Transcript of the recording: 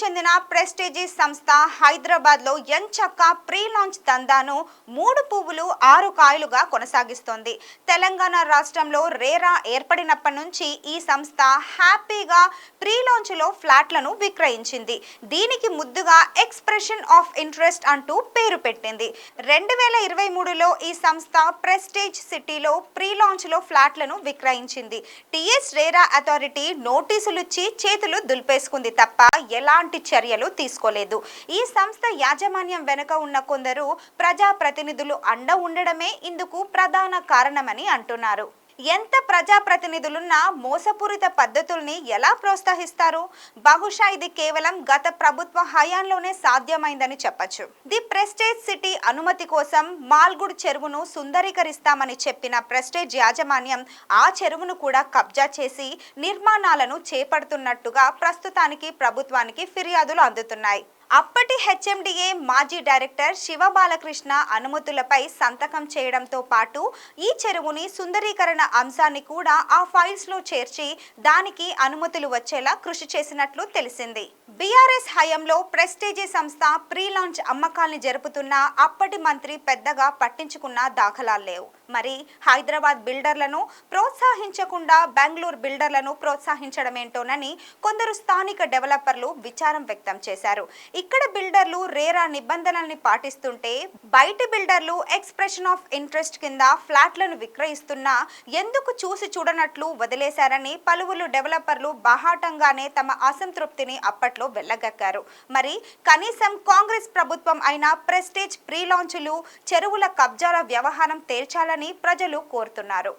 చెందిన ప్రెస్టేజీ సంస్థ హైదరాబాద్లో ఎంచక్క ప్రీ లాంచ్ దందాను మూడు పువ్వులు ఆరు కాయలుగా కొనసాగిస్తోంది. తెలంగాణ రాష్ట్రంలో రేరా ఏర్పడినప్పటి నుంచి ఈ సంస్థ హ్యాపీగా ప్రీ లాంచ్లో ఫ్లాట్లను విక్రయించింది. దీనికి ముద్దుగా ఎక్స్ప్రెషన్ ఆఫ్ ఇంట్రెస్ట్ అంటూ పేరు పెట్టింది. రెండు వేల ఇరవై మూడులో ఈ సంస్థ ప్రెస్టేజ్ సిటీలో ప్రీ లాంచ్లో ఫ్లాట్లను విక్రయించింది. టిఎస్ రేరా అథారిటీ నోటీసులిచ్చి చేతులు దులిపేసుకుంది తప్ప ఎలాంటి చర్యలు తీసుకోలేదు. ఈ సంస్థ యాజమాన్యం వెనుక ఉన్న కొందరు ప్రజాప్రతినిధులు అండ ఉండడమే ఇందుకు ప్రధాన కారణమని అంటున్నారు. ఎంత ప్రజాప్రతినిధులున్నా మోసపూరిత పద్ధతుల్ని ఎలా ప్రోత్సహిస్తారు? బహుశా ఇది కేవలం గత ప్రభుత్వ హయాంలోనే సాధ్యమైందని చెప్పొచ్చు. ది ప్రెస్టేజ్ సిటీ అనుమతి కోసం మాల్గుడ్ చెరువును సుందరీకరిస్తామని చెప్పిన ప్రెస్టేజ్ యాజమాన్యం ఆ చెరువును కూడా కబ్జా చేసి నిర్మాణాలను చేపడుతున్నట్టుగా ప్రస్తుతానికి ప్రభుత్వానికి ఫిర్యాదులు అందుతున్నాయి. అప్పటి హెచ్ఎండిఏ మాజీ డైరెక్టర్ శివ బాలకృష్ణ అనుమతులపై సంతకం చేయడంతో పాటు ఈ చెరువుని సుందరీకరణ అంశాన్ని కూడా ఆ ఫైల్స్లో చేర్చి దానికి అనుమతులు వచ్చేలా కృషి చేసినట్లు తెలిసింది. బీఆర్ఎస్ హయాంలో ప్రెస్టేజీ సంస్థ ప్రీ లాంచ్ అమ్మకాల్ని జరుపుతున్న అప్పటి మంత్రి పెద్దగా పట్టించుకున్న దాఖలాలు లేవు. మరి హైదరాబాద్ బిల్డర్లను ప్రోత్సహించకుండా బెంగళూరు బిల్డర్లను ప్రోత్సహించడం ఏంటోనని కొందరు స్థానిక డెవలపర్లు విచారం వ్యక్తం చేశారు. ఇక్కడ బిల్డర్లు రేరా నిబంధనల్ని పాటిస్తుంటే బయటి బిల్డర్లు ఎక్స్ప్రెషన్ ఆఫ్ ఇంట్రెస్ట్ కింద ఫ్లాట్లను విక్రయిస్తున్నా ఎందుకు చూసి చూడనట్లు వదిలేశారని పలువురు డెవలపర్లు బాహాటంగానే తమ అసంతృప్తిని అప్పట్లో వెళ్ళగక్కారు మరి కనీసం కాంగ్రెస్ ప్రభుత్వం అయిన ప్రెస్టేజ్ ప్రీ లాంచ్లు చెరువుల కబ్జాల వ్యవహారం తేల్చాలని ప్రజలు కోరుతున్నారు.